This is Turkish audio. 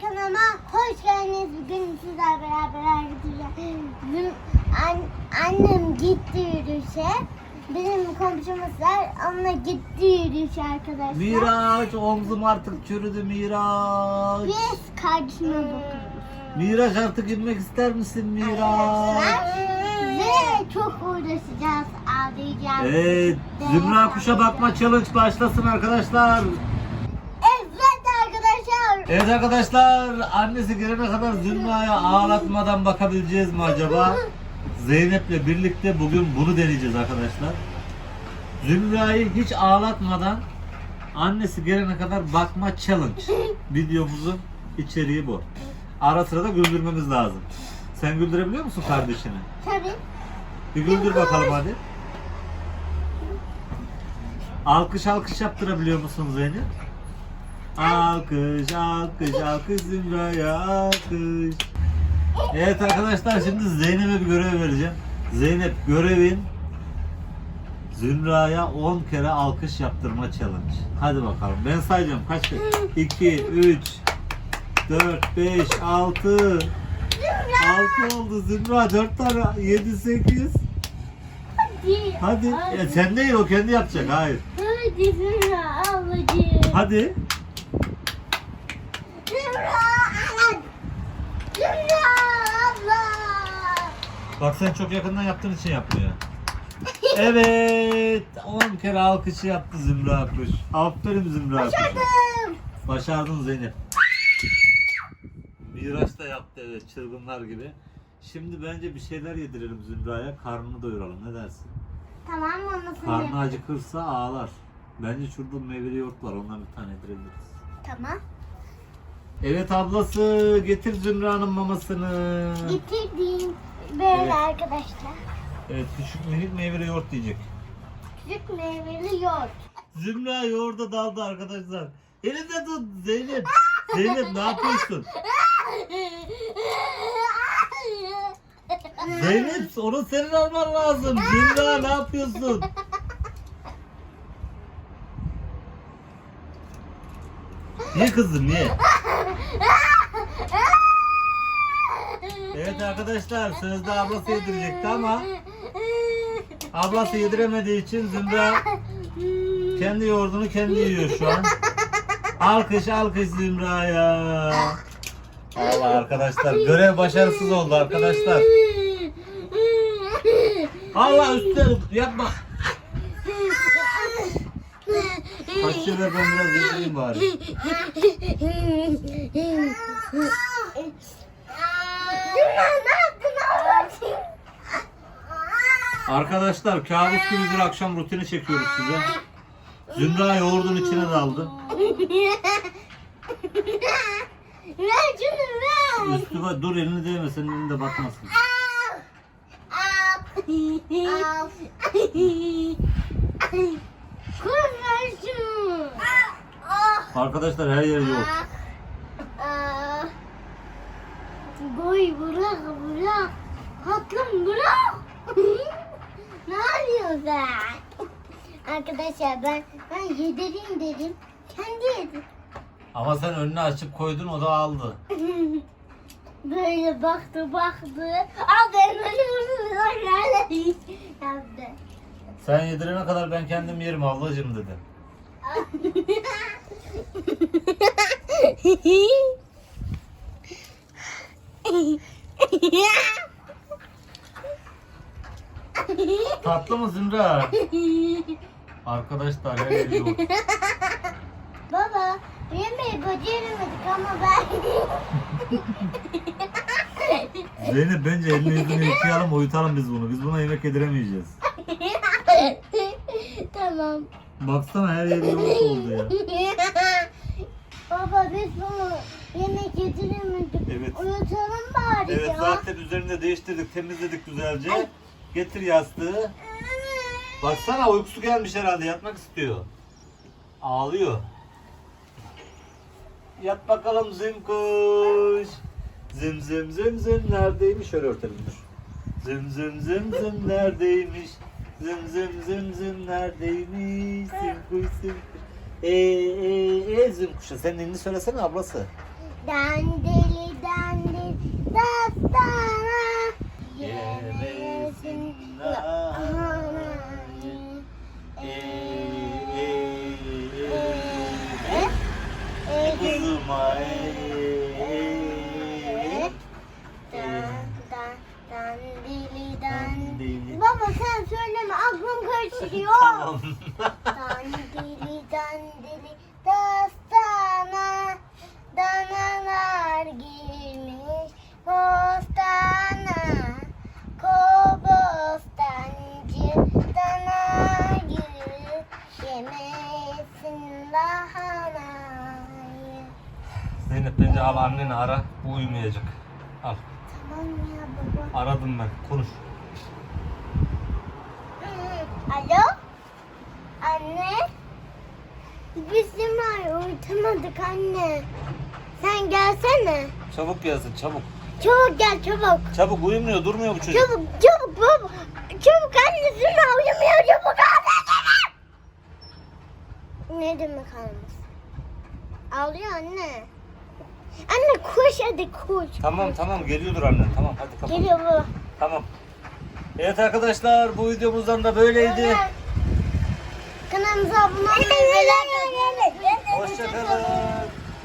kanalıma hoş geldiniz. Bugün sizlerle beraber gideceğiz. Bizim an- annem gitti yürüyüşe. Bizim komşumuz var. Onunla gitti yürüyüşe arkadaşlar. Miraç omzum artık çürüdü Miraç. Biz kardeşime bakıyoruz. Miraç artık inmek ister misin Miraç? Ve çok uğraşacağız. Ağlayacağız. Evet Zümra kuşa bakma challenge başlasın arkadaşlar. Evet arkadaşlar. Annesi gelene kadar Zümra'ya ağlatmadan bakabileceğiz mi acaba? Zeynep'le birlikte bugün bunu deneyeceğiz arkadaşlar. Zümra'yı hiç ağlatmadan annesi gelene kadar bakma challenge. Videomuzun içeriği bu. Ara sıra da güldürmemiz lazım. Sen güldürebiliyor musun kardeşini? Tabii. Bir güldür bakalım hadi. Alkış alkış yaptırabiliyor musun Zeynep? Alkış alkış alkış Zümra'ya alkış. Evet arkadaşlar şimdi Zeynep'e bir görev vereceğim. Zeynep görevin Zümra'ya 10 kere alkış yaptırma challenge. Hadi bakalım. Ben sayacağım. Kaç kere? 2, 3, 4, 5, 6, 6 oldu Zümra. 4 tane. 7, 8. Hadi. Hadi. Ya sen değil o kendi yapacak. Hayır. Hadi Zümra ablacığım. Hadi. Zümra. Zümra abla. Bak sen çok yakından yaptığın için yapmıyor. Evet. 10 kere alkışı yaptı Zümra Kuş. Aferin Zümra Kuş. Başardım. Başardın Zeynep. Miraç da yaptı evet çılgınlar gibi. Şimdi bence bir şeyler yedirelim Zümra'ya. Karnını doyuralım. Ne dersin? Tamam mı? Nasıl Karnı yap- acıkırsa ağlar. Bence şurada meyveli yoğurt var. Ondan bir tane yedirebiliriz. Tamam. Evet ablası getir Zümra'nın mamasını. Getirdim. Böyle Evet. arkadaşlar. Evet küçük minik meyveli yoğurt diyecek. Küçük meyveli yoğurt. Zümra yoğurda daldı arkadaşlar. Elinde tut Zeynep. Zeynep ne yapıyorsun? Zeynep onu senin alman lazım. Zümra ne yapıyorsun? Niye kızdın niye? Evet arkadaşlar sözde ablası yedirecekti ama ablası yediremediği için Zümra kendi yoğurdunu kendi yiyor şu an. Alkış alkış Zümra'ya. Allah arkadaşlar görev başarısız oldu arkadaşlar. Allah üstte yapma. Kaçıyor ben biraz yedireyim bari. Zümra ne yaptın ablacığım? Arkadaşlar kabus gibi bir akşam rutini çekiyoruz size. Zümra yoğurdun içine daldı. ver şunu dur elini değme senin elinde batmasın. Arkadaşlar her yer yoğurt. Aa. Boy bırak. Tatlım bırak. ne yapıyorsun sen? Arkadaşlar ben ben yedireyim dedim. Kendi yedi. Ama sen önünü açıp koydun o da aldı. Böyle baktı baktı. Aa ben öyle yaptı. Sen yedirene kadar ben kendim yerim ablacığım dedi. Tatlı mı Zümra? Arkadaşlar her yer yoğurt. Baba yemeği beceremedik ama ben Zeynep bence elini yüzünü yıkayalım uyutalım biz bunu. Biz buna yemek yediremeyeceğiz. tamam. Baksana her yer yoğurt oldu ya. Baba biz bunu yemek yediremedik. Evet. Uyutalım bari Evet zaten üzerinde değiştirdik temizledik güzelce. Getir yastığı. Baksana uykusu gelmiş herhalde yatmak istiyor. Ağlıyor. Yat bakalım zimkuş. Zim zim zim zim neredeymiş? Şöyle örtelim dur. Zim zim zim zim neredeymiş? Zim zim zim zim neredeymiş? Zimkuş zimkuş. Eee ee, ee, zimkuşa senin elini söylesene ablası. Dandeli dandeli dastana Yemesin lahanayı. Ee, ee, Kuzuma. Baba sen söyleme aklım karıştırıyor. Tamam. Zeynep bence al anneni ara. Bu uyumayacak. Al. Tamam ya baba Aradım ben. Konuş. Alo Anne Biz Zümra'yı uyutamadık anne Sen gelsene Çabuk gelsin çabuk. Çabuk gel çabuk Çabuk uyumuyor durmuyor bu çocuk. Çabuk çabuk baba. Çabuk anne Zümra uyumuyor çabuk anne. Ne demek almış? Ağlıyor anne. Anne koş hadi koş. Tamam tamam geliyordur annen. Tamam hadi kapat. Geliyor baba. Tamam. Evet arkadaşlar bu videomuzdan da böyleydi. Kanalımıza abone olmayı ve like atmayı unutmayın. Hoşçakalın.